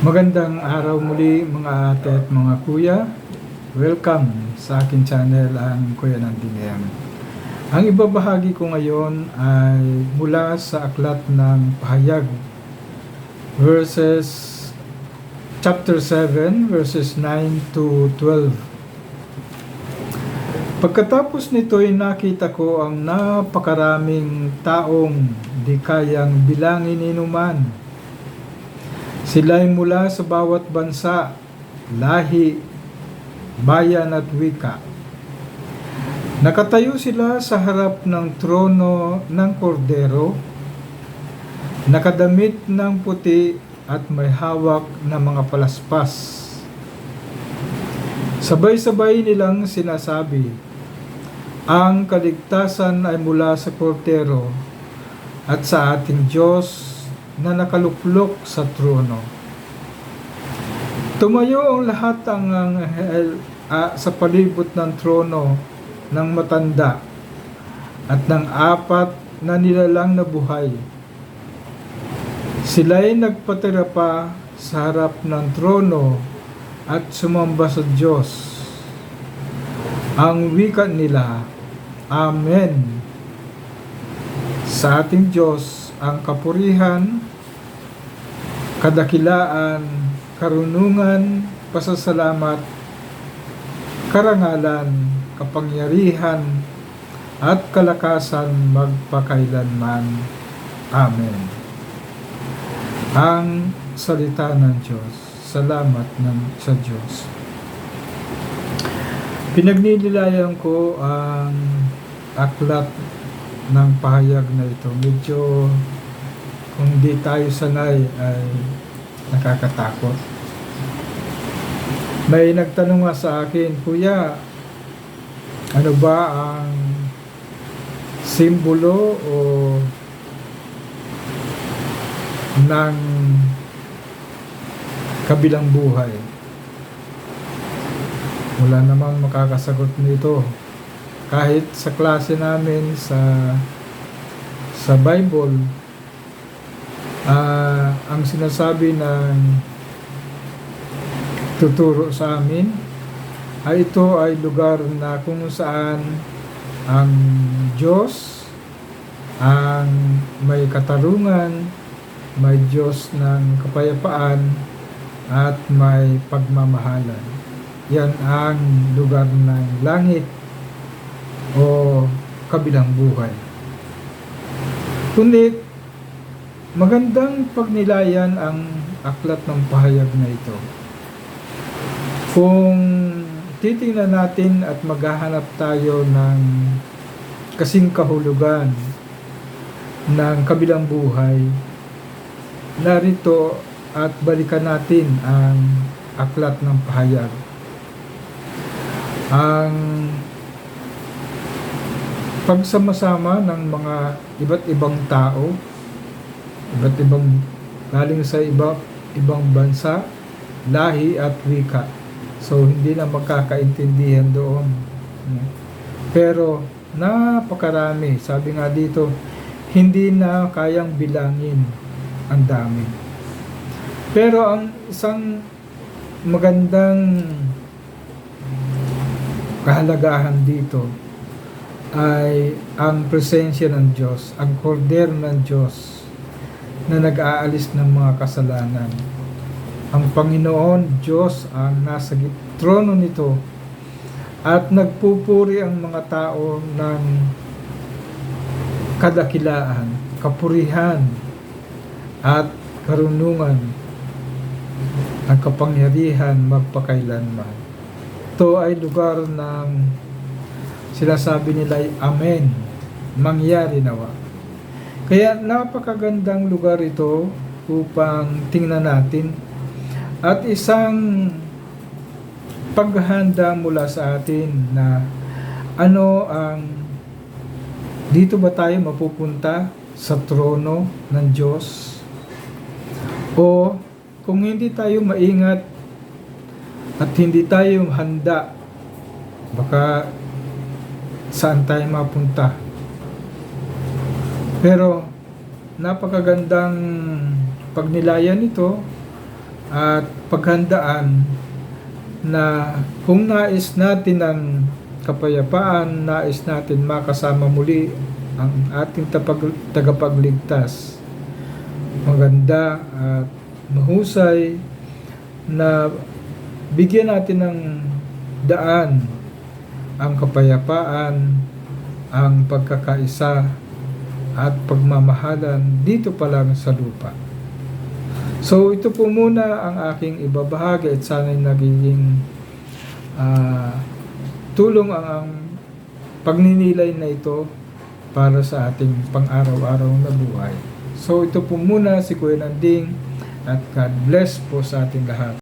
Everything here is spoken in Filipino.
Magandang araw muli mga ate at mga kuya. Welcome sa akin channel ang Kuya Nandingyang. Ang ibabahagi ko ngayon ay mula sa aklat ng pahayag verses chapter 7 verses 9 to 12. Pagkatapos nito ay nakita ko ang napakaraming taong di kayang bilangin inuman Sila'y mula sa bawat bansa, lahi, bayan at wika. Nakatayo sila sa harap ng trono ng kordero, nakadamit ng puti at may hawak na mga palaspas. Sabay-sabay nilang sinasabi, ang kaligtasan ay mula sa kordero at sa ating Diyos na nakaluklok sa trono. Tumayo ang lahat ang anghel ah, sa palibot ng trono ng matanda at ng apat na nilalang na buhay. Sila'y nagpatira pa sa harap ng trono at sumamba sa Diyos. Ang wika nila, Amen. Sa ating Diyos ang kapurihan, kadakilaan, karunungan, pasasalamat, karangalan, kapangyarihan, at kalakasan magpakailanman. Amen. Ang salita ng Diyos. Salamat ng sa Diyos. Pinagninilayan ko ang aklat ng pahayag na ito. Medyo kung di tayo sanay ay nakakatakot. May nagtanong nga sa akin, Kuya, ano ba ang simbolo o ng kabilang buhay? Wala namang makakasagot nito. Kahit sa klase namin sa sa Bible, ah, ang sinasabi ng tuturo sa amin ay ito ay lugar na kung saan ang Diyos ang may katarungan, may Diyos ng kapayapaan at may pagmamahalan. Yan ang lugar ng langit kabilang buhay. Kundi magandang pagnilayan ang aklat ng pahayag na ito. Kung titingnan natin at maghahanap tayo ng kasing kahulugan ng kabilang buhay, narito at balikan natin ang aklat ng pahayag. Ang pagsama-sama ng mga iba't ibang tao, iba't ibang galing sa iba, ibang bansa, lahi at wika. So, hindi na magkakaintindihan doon. Pero, napakarami. Sabi nga dito, hindi na kayang bilangin ang dami. Pero ang isang magandang kahalagahan dito ay ang presensya ng Diyos, ang kordero ng Diyos na nag-aalis ng mga kasalanan. Ang Panginoon, Diyos, ang nasa trono nito at nagpupuri ang mga tao ng kadakilaan, kapurihan, at karunungan, ang kapangyarihan magpakailanman. Ito ay lugar ng sinasabi nila ay Amen, mangyari nawa. Kaya napakagandang lugar ito upang tingnan natin at isang paghahanda mula sa atin na ano ang dito ba tayo mapupunta sa trono ng Diyos? O kung hindi tayo maingat at hindi tayo handa, baka saan tayo mapunta? Pero napakagandang pagnilayan ito at paghandaan na kung nais natin ang kapayapaan, nais natin makasama muli ang ating tapag- tagapagligtas. Maganda at mahusay na bigyan natin ng daan ang kapayapaan, ang pagkakaisa at pagmamahalan dito pa lang sa lupa. So ito po muna ang aking ibabahagi at sana'y nagiging ah, tulong ang, ang pagninilay na ito para sa ating pang-araw-araw na buhay. So ito po muna si Kuya Nanding at God bless po sa ating lahat.